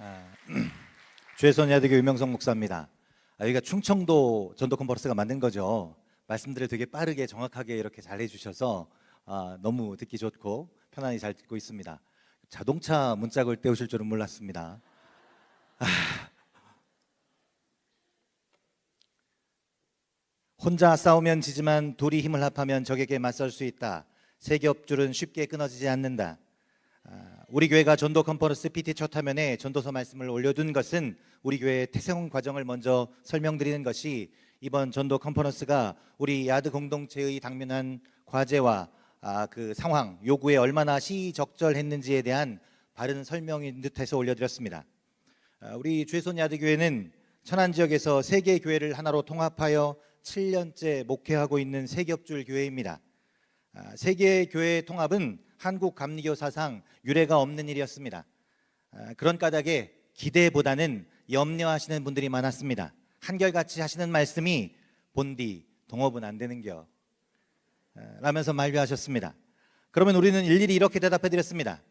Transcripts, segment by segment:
아, 죄손야대교 유명성 목사입니다. 아, 여기가 충청도 전도 컨퍼런스가 맞는 거죠. 말씀들을 되게 빠르게 정확하게 이렇게 잘 해주셔서 아, 너무 듣기 좋고 편안히 잘 듣고 있습니다. 자동차 문짝을 떼우실 줄은 몰랐습니다. 아. 혼자 싸우면 지지만 둘이 힘을 합하면 적에게 맞설 수 있다. 세겹줄은 쉽게 끊어지지 않는다. 아, 우리 교회가 전도 컨퍼런스 PT 첫 화면에 전도서 말씀을 올려둔 것은 우리 교회의 태생 과정을 먼저 설명드리는 것이 이번 전도 컨퍼런스가 우리 야드 공동체의 당면한 과제와 아, 그 상황 요구에 얼마나 시적절했는지에 대한 바른 설명인 듯해서 올려드렸습니다. 아, 우리 주의손 야드 교회는 천안 지역에서 세 개 교회를 하나로 통합하여 7년째 목회하고 있는 세겹줄 교회입니다. 아, 세계 교회 통합은 한국 감리교 사상 유례가 없는 일이었습니다. 아, 그런 까닭에 기대보다는 염려하시는 분들이 많았습니다. 한결같이 하시는 말씀이 본디 동업은 안 되는겨 아, 라면서 만류하셨습니다. 그러면 우리는 일일이 이렇게 대답해 드렸습니다.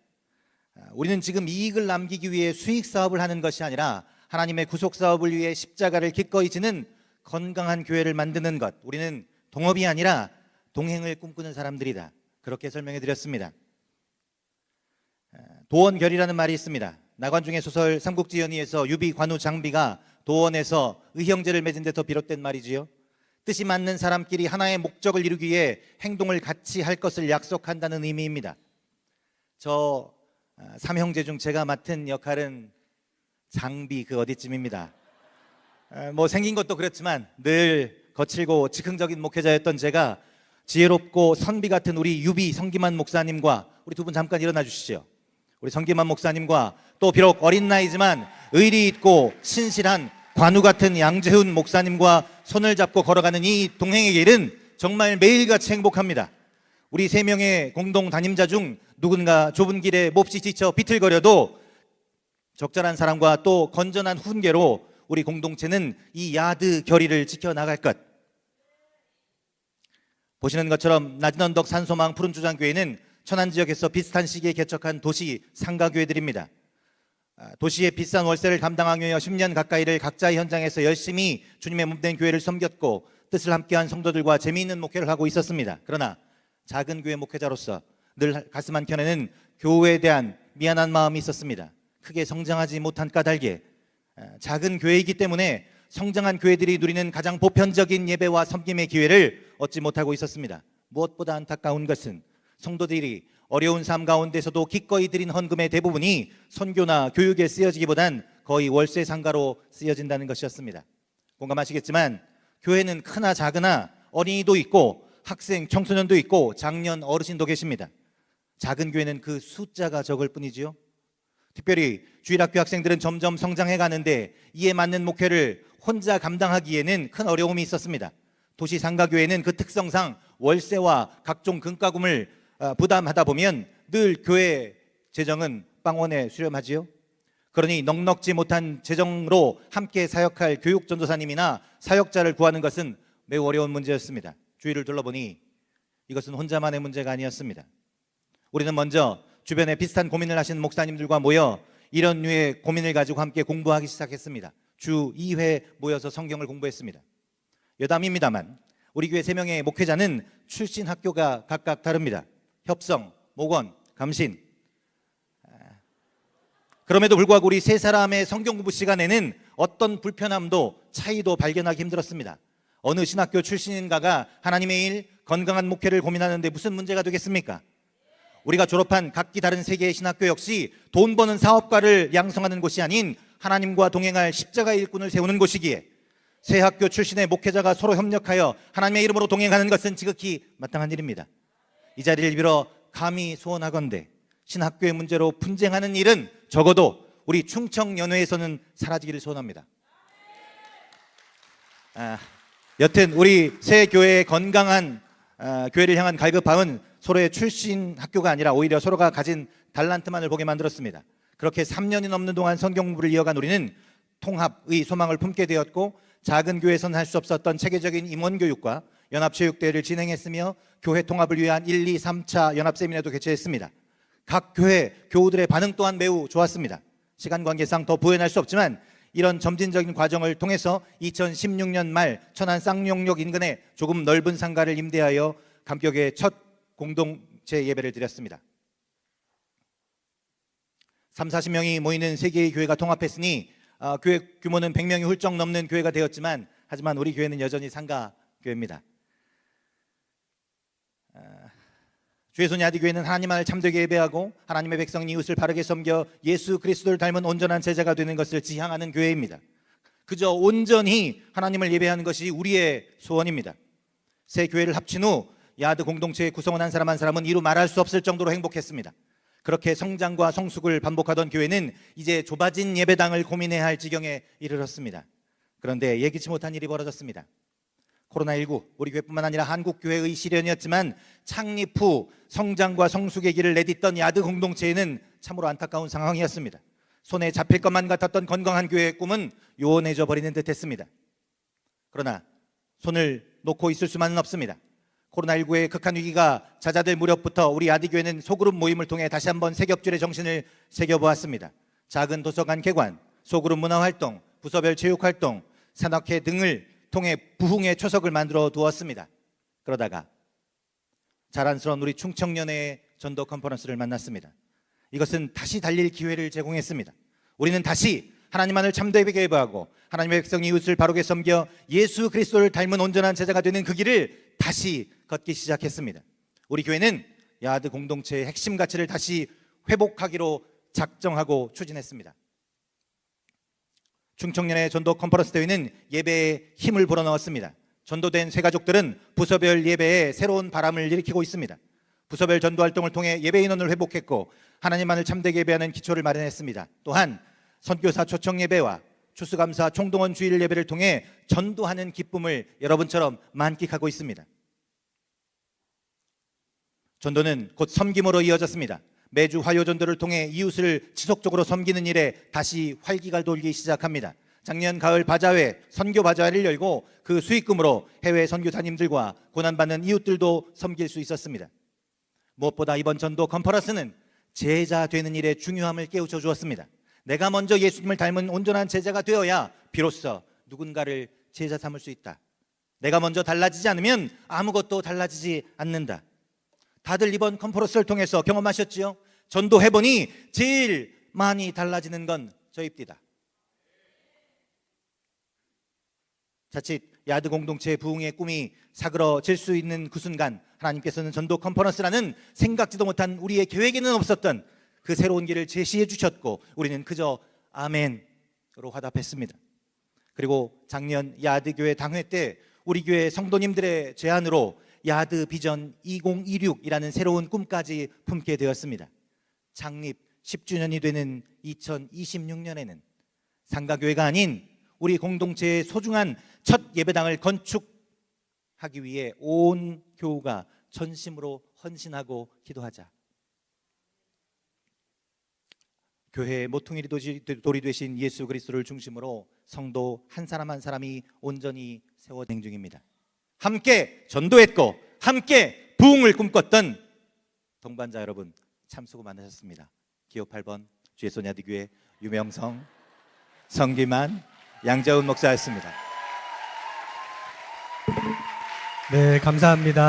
아, 우리는 지금 이익을 남기기 위해 수익 사업을 하는 것이 아니라 하나님의 구속 사업을 위해 십자가를 기꺼이 지는 건강한 교회를 만드는 것. 우리는 동업이 아니라 동행을 꿈꾸는 사람들이다. 그렇게 설명해 드렸습니다. 도원결이라는 말이 있습니다. 나관중의 소설 삼국지연의에서 유비 관우 장비가 도원에서 의형제를 맺은 데서 비롯된 말이지요. 뜻이 맞는 사람끼리 하나의 목적을 이루기 위해 행동을 같이 할 것을 약속한다는 의미입니다. 저 아, 삼형제 중 제가 맡은 역할은 장비 그 어디쯤입니다. 아, 뭐 생긴 것도 그렇지만 늘 거칠고 즉흥적인 목회자였던 제가 지혜롭고 선비 같은 우리 유비 성기만 목사님과 우리 두 분 잠깐 일어나 주시죠. 우리 성기만 목사님과 또 비록 어린 나이지만 의리 있고 신실한 관우 같은 양재훈 목사님과 손을 잡고 걸어가는 이 동행의 길은 정말 매일같이 행복합니다. 우리 세 명의 공동 담임자 중 누군가 좁은 길에 몹시 지쳐 비틀거려도 적절한 사람과 또 건전한 훈계로 우리 공동체는 이 야드 결의를 지켜나갈 것. 보시는 것처럼 낮은 언덕 산소망 푸른 주장교회는 천안 지역에서 비슷한 시기에 개척한 도시 상가교회들입니다. 아, 도시의 비싼 월세를 감당하기 위해 10년 가까이를 각자의 현장에서 열심히 주님의 몸된 교회를 섬겼고 뜻을 함께한 성도들과 재미있는 목회를 하고 있었습니다. 그러나 작은 교회 목회자로서 늘 가슴 한켠에는 교회에 대한 미안한 마음이 있었습니다. 크게 성장하지 못한 까닭에 아, 작은 교회이기 때문에 성장한 교회들이 누리는 가장 보편적인 예배와 섬김의 기회를 얻지 못하고 있었습니다. 무엇보다 안타까운 것은 성도들이 어려운 삶 가운데서도 기꺼이 드린 헌금의 대부분이 선교나 교육에 쓰여지기보단 거의 월세 상가로 쓰여진다는 것이었습니다. 공감하시겠지만 교회는 크나 작으나 어린이도 있고 학생, 청소년도 있고 장년, 어르신도 계십니다. 작은 교회는 그 숫자가 적을 뿐이지요. 특별히 주일학교 학생들은 점점 성장해 가는데 이에 맞는 목회를 혼자 감당하기에는 큰 어려움이 있었습니다. 도시 상가교회는 그 특성상 월세와 각종 금가금을 어, 부담하다 보면 늘 교회 재정은 빵원에 수렴하지요. 그러니 넉넉지 못한 재정으로 함께 사역할 교육 전도사님이나 사역자를 구하는 것은 매우 어려운 문제였습니다. 주위를 둘러보니 이것은 혼자만의 문제가 아니었습니다. 우리는 먼저 주변에 비슷한 고민을 하시는 목사님들과 모여 이런 류의 고민을 가지고 함께 공부하기 시작했습니다. 주 2회 모여서 성경을 공부했습니다. 여담입니다만 우리 교회 세 명의 목회자는 출신 학교가 각각 다릅니다. 협성, 목원, 감신. 그럼에도 불구하고 우리 세 사람의 성경 공부 시간에는 어떤 불편함도 차이도 발견하기 힘들었습니다. 어느 신학교 출신인가가 하나님의 일, 건강한 목회를 고민하는데 무슨 문제가 되겠습니까? 우리가 졸업한 각기 다른 세계의 신학교 역시 돈 버는 사업가를 양성하는 곳이 아닌 하나님과 동행할 십자가의 일꾼을 세우는 곳이기에 새 학교 출신의 목회자가 서로 협력하여 하나님의 이름으로 동행하는 것은 지극히 마땅한 일입니다. 이 자리를 빌어 감히 소원하건대 신학교의 문제로 분쟁하는 일은 적어도 우리 충청연회에서는 사라지기를 소원합니다. 아, 여튼 우리 새 교회의 건강한 아, 교회를 향한 갈급함은 서로의 출신 학교가 아니라 오히려 서로가 가진 달란트만을 보게 만들었습니다. 그렇게 3년이 넘는 동안 성경 공부를 이어간 우리는 통합의 소망을 품게 되었고 작은 교회에서는 할수 없었던 체계적인 임원 교육과 연합 체육 대회를 진행했으며 교회 통합을 위한 1, 2, 3차 연합 세미나도 개최했습니다. 각 교회 교우들의 반응 또한 매우 좋았습니다. 시간 관계상 더 부연할 수 없지만 이런 점진적인 과정을 통해서 2016년 말 천안 쌍용역 인근에 조금 넓은 상가를 임대하여 감격의 첫 공동체 예배를 드렸습니다. 3, 40명이 모이는 세 개의 교회가 통합했으니 아, 교회 규모는 100명이 훌쩍 넘는 교회가 되었지만 하지만 우리 교회는 여전히 상가 교회입니다. 아, 주의 손이 아디 교회는 하나님만을 참되게 예배하고 하나님의 백성 이웃을 바르게 섬겨 예수 그리스도를 닮은 온전한 제자가 되는 것을 지향하는 교회입니다. 그저 온전히 하나님을 예배하는 것이 우리의 소원입니다. 새 교회를 합친 후 야드 공동체의 구성원 한 사람 한 사람은 이루 말할 수 없을 정도로 행복했습니다. 그렇게 성장과 성숙을 반복하던 교회는 이제 좁아진 예배당을 고민해야 할 지경에 이르렀습니다. 그런데 예기치 못한 일이 벌어졌습니다. 코로나19 우리 교회뿐만 아니라 한국 교회의 시련이었지만 창립 후 성장과 성숙의 길을 내딛던 야드 공동체에는 참으로 안타까운 상황이었습니다. 손에 잡힐 것만 같았던 건강한 교회의 꿈은 요원해져 버리는 듯했습니다. 그러나 손을 놓고 있을 수만은 없습니다. 코로나19의 극한 위기가 잦아들 무렵부터 우리 야드 교회는 소그룹 모임을 통해 다시 한번 세겹줄의 정신을 새겨보았습니다. 작은 도서관 개관, 소그룹 문화 활동, 부서별 체육 활동, 산악회 등을 통해 부흥의 초석을 만들어 두었습니다. 그러다가 자랑스러운 우리 충청년의 전도 컨퍼런스를 만났습니다. 이것은 다시 달릴 기회를 제공했습니다. 우리는 다시 하나님만을 참되게 예배하고 하나님의 백성 이웃을 바르게 섬겨 예수 그리스도를 닮은 온전한 제자가 되는 그 길을 다시 걷기 시작했습니다. 우리 교회는 야드 공동체의 핵심 가치를 다시 회복하기로 작정하고 추진했습니다. 중청년의 전도 컨퍼런스 대회는 예배에 힘을 불어넣었습니다. 전도된 새 가족들은 부서별 예배에 새로운 바람을 일으키고 있습니다. 부서별 전도 활동을 통해 예배 인원을 회복했고 하나님만을 참되게 예배하는 기초를 마련했습니다. 또한 선교사 초청 예배와 추수감사 총동원 주일 예배를 통해 전도하는 기쁨을 여러분처럼 만끽하고 있습니다. 전도는 곧 섬김으로 이어졌습니다. 매주 화요 전도를 통해 이웃을 지속적으로 섬기는 일에 다시 활기가 돌기 시작합니다. 작년 가을 바자회 선교 바자회를 열고 그 수익금으로 해외 선교사님들과 고난받는 이웃들도 섬길 수 있었습니다. 무엇보다 이번 전도 컨퍼런스는 제자 되는 일의 중요함을 깨우쳐 주었습니다. 내가 먼저 예수님을 닮은 온전한 제자가 되어야 비로소 누군가를 제자 삼을 수 있다. 내가 먼저 달라지지 않으면 아무것도 달라지지 않는다. 다들 이번 컨퍼런스를 통해서 경험하셨지요? 전도해 보니 제일 많이 달라지는 건 저입니다. 자칫 야드 공동체의 부흥의 꿈이 사그러질 수 있는 그 순간 하나님께서는 전도 컨퍼런스라는 생각지도 못한 우리의 계획에는 없었던 그 새로운 길을 제시해 주셨고 우리는 그저 아멘으로 화답했습니다. 그리고 작년 야드 교회 당회 때 우리 교회 성도님들의 제안으로 야드 비전 2026이라는 새로운 꿈까지 품게 되었습니다. 창립 10주년이 되는 2026년에는 상가교회가 아닌 우리 공동체의 소중한 첫 예배당을 건축하기 위해 온 교우가 전심으로 헌신하고 기도하자. 교회의 모퉁이 돌이 되신 예수 그리스도를 중심으로 성도 한 사람 한 사람이 온전히 세워 진 중입니다. 함께 전도했고 함께 부흥을 꿈꿨던 동반자 여러분 참 수고 많으셨습니다. 기호 8번 주의 소녀디교회 유명성 성기만 양자훈 목사였습니다. 네, 감사합니다.